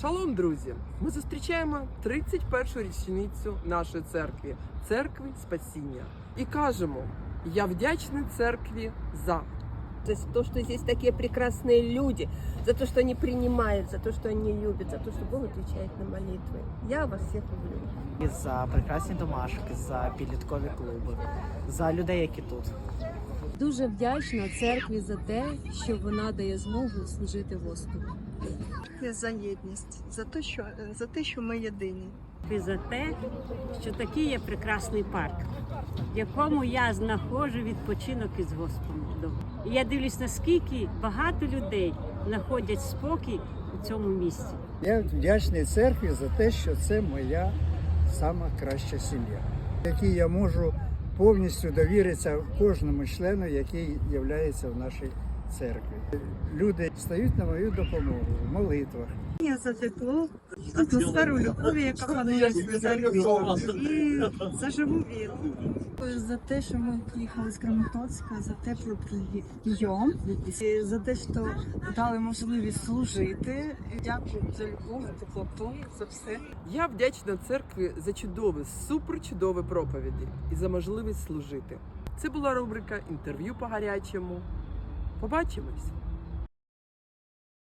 Шалом, друзі! Ми зустрічаємо 31-ю річницю нашої церкви, церкви Спасіння. І кажемо: я вдячний церкві за за то, что здесь такие прекрасные люди, за то, что они принимают, за то, что они любят, за то, что Бог отвечает на молитвы. Я вас всех люблю. І за прекрасні домашки, за підліткові клуби, за людей, які тут. Дуже вдячна церкві за те, що вона дає змогу служити Господу. Дякую за єдність, за те, що за те, що ми єдині. і за те, що такий є прекрасний парк, в якому я знаходжу відпочинок із Господом. І я дивлюсь, наскільки багато людей знаходять спокій у цьому місці. Я вдячний церкві за те, що це моя сама краща сім'я, якій я можу повністю довіритися кожному члену, який є в нашій церкві. Люди стають на мою допомогу в молитвах. Я за тепло, атмосферу любові, яка панує в церкві, і за живу віру. за те, що ми приїхали з Краматорська, за теплий прийом, і за те, що дали можливість служити. Дякую за любов, за теплоту, за все. Я вдячна церкві за чудові, суперчудові проповіді і за можливість служити. Це була рубрика інтерв'ю по гарячому. Побачимось!